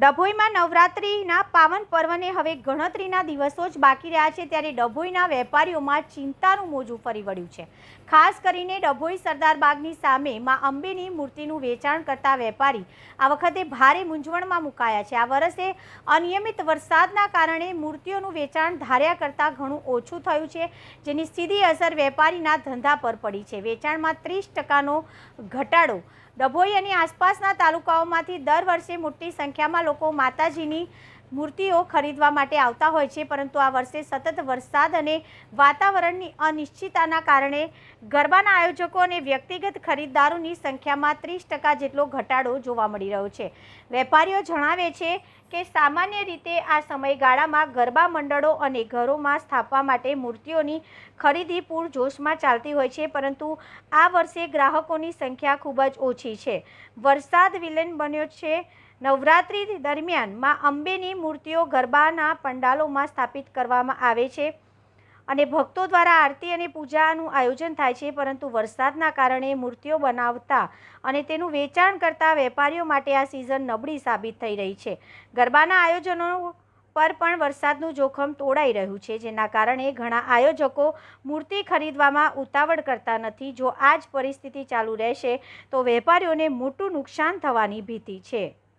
ડભોઈમાં નવરાત્રિના પાવન પર્વને હવે ગણતરીના દિવસો જ બાકી રહ્યા છે ત્યારે ડભોઈના વેપારીઓમાં ચિંતાનું મોજું ફરી વળ્યું છે. ખાસ કરીને ડભોઈ સરદાર બાગની સામે માં અંબેની મૂર્તિનું વેચાણ કરતા વેપારી આ વખતે ભારે મૂંઝવણમાં મુકાયા છે. આ વર્ષે અનિયમિત વરસાદના કારણે મૂર્તિઓનું વેચાણ ધાર્યા કરતાં ઘણું ઓછું થયું છે, જેની સીધી અસર વેપારીના ધંધા પર પડી છે. વેચાણમાં ત્રીસ ટકાનો ઘટાડો ડભોઈ અને આસપાસના તાલુકાઓમાંથી દર વર્ષે મોટી સંખ્યામાં લોકો માતાજીની મૂર્તિઓ ખરીદવા માટે આવતા હોય છે, પરંતુ આ વર્ષે સતત વરસાદ અને વાતાવરણની અનિશ્ચિતતાના કારણે ગરબાના આયોજકો અને વ્યક્તિગત ખરીદદારોની સંખ્યામાં ત્રીસ ટકા જેટલો ઘટાડો જોવા મળી રહ્યો છે. વેપારીઓ જણાવે છે કે સામાન્ય રીતે આ સમયગાળામાં ગરબા મંડળો અને ઘરોમાં સ્થાપવા માટે મૂર્તિઓની ખરીદી પૂરજોશમાં ચાલતી હોય છે, પરંતુ આ વર્ષે ગ્રાહકોની સંખ્યા ખૂબ જ ઓછી છે. વરસાદ વિલન બન્યો છે. નવરાત્રિ દરમિયાનમાં અંબેની મૂર્તિઓ ગરબાના પંડાલોમાં સ્થાપિત કરવામાં આવે છે. અને ભક્તો દ્વારા આરતી અને પૂજાનું આયોજન થાય છે, પરંતુ વરસાદના કારણે મૂર્તિઓ બનાવતા અને તેનું વેચાણ કરતા વેપારીઓ માટે આ સિઝન નબળી સાબિત થઈ રહી છે. ગરબાના આયોજનો પર પણ વરસાદનું જોખમ તોડાઈ રહ્યું છે, જેના કારણે ઘણા આયોજકો મૂર્તિ ખરીદવામાં ઉતાવળ કરતા નથી. જો આ જ પરિસ્થિતિ ચાલુ રહેશે, તો વેપારીઓને મોટું નુકસાન થવાની ભીતિ છે.